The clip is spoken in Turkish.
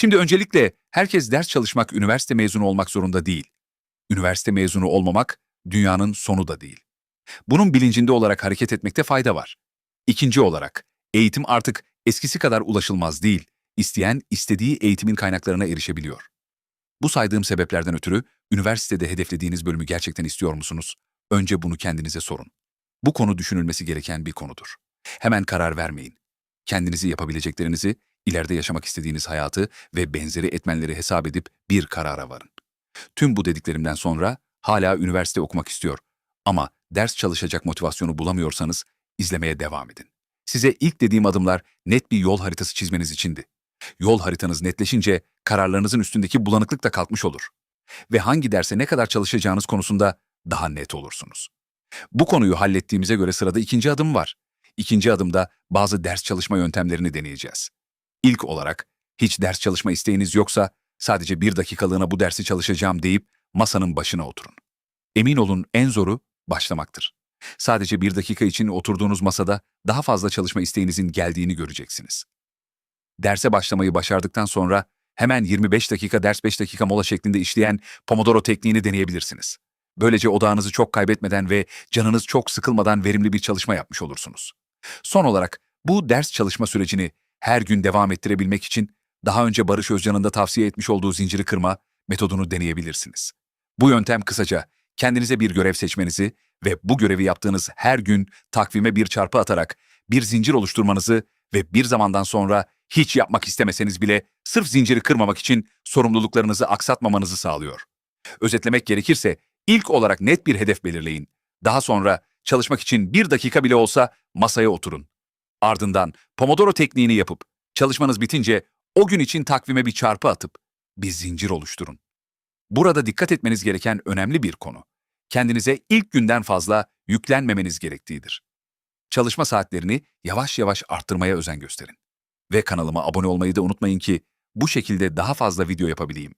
Şimdi öncelikle herkes ders çalışmak, üniversite mezunu olmak zorunda değil. Üniversite mezunu olmamak dünyanın sonu da değil. Bunun bilincinde olarak hareket etmekte fayda var. İkinci olarak, eğitim artık eskisi kadar ulaşılmaz değil. İsteyen istediği eğitimin kaynaklarına erişebiliyor. Bu saydığım sebeplerden ötürü üniversitede hedeflediğiniz bölümü gerçekten istiyor musunuz? Önce bunu kendinize sorun. Bu konu düşünülmesi gereken bir konudur. Hemen karar vermeyin. Kendinizi yapabileceklerinizi, ileride yaşamak istediğiniz hayatı ve benzeri etmenleri hesap edip bir karara varın. Tüm bu dediklerimden sonra hala üniversite okumak istiyor ama ders çalışacak motivasyonu bulamıyorsanız izlemeye devam edin. Size ilk dediğim adımlar net bir yol haritası çizmeniz içindi. Yol haritanız netleşince kararlarınızın üstündeki bulanıklık da kalkmış olur. Ve hangi derse ne kadar çalışacağınız konusunda daha net olursunuz. Bu konuyu hallettiğimize göre sırada ikinci adım var. İkinci adımda bazı ders çalışma yöntemlerini deneyeceğiz. İlk olarak hiç ders çalışma isteğiniz yoksa sadece bir dakikalığına bu dersi çalışacağım deyip masanın başına oturun. Emin olun en zoru başlamaktır. Sadece bir dakika için oturduğunuz masada daha fazla çalışma isteğinizin geldiğini göreceksiniz. Derse başlamayı başardıktan sonra hemen 25 dakika ders 5 dakika mola şeklinde işleyen Pomodoro tekniğini deneyebilirsiniz. Böylece odağınızı çok kaybetmeden ve canınız çok sıkılmadan verimli bir çalışma yapmış olursunuz. Son olarak bu ders çalışma sürecini her gün devam ettirebilmek için daha önce Barış Özcan'ın da tavsiye etmiş olduğu zinciri kırma metodunu deneyebilirsiniz. Bu yöntem kısaca kendinize bir görev seçmenizi ve bu görevi yaptığınız her gün takvime bir çarpı atarak bir zincir oluşturmanızı ve bir zamandan sonra hiç yapmak istemeseniz bile sırf zinciri kırmamak için sorumluluklarınızı aksatmamanızı sağlıyor. Özetlemek gerekirse ilk olarak net bir hedef belirleyin. Daha sonra çalışmak için bir dakika bile olsa masaya oturun. Ardından Pomodoro tekniğini yapıp çalışmanız bitince o gün için takvime bir çarpı atıp bir zincir oluşturun. Burada dikkat etmeniz gereken önemli bir konu. Kendinize ilk günden fazla yüklenmemeniz gerektiğidir. Çalışma saatlerini yavaş yavaş arttırmaya özen gösterin. Ve kanalıma abone olmayı da unutmayın ki bu şekilde daha fazla video yapabileyim.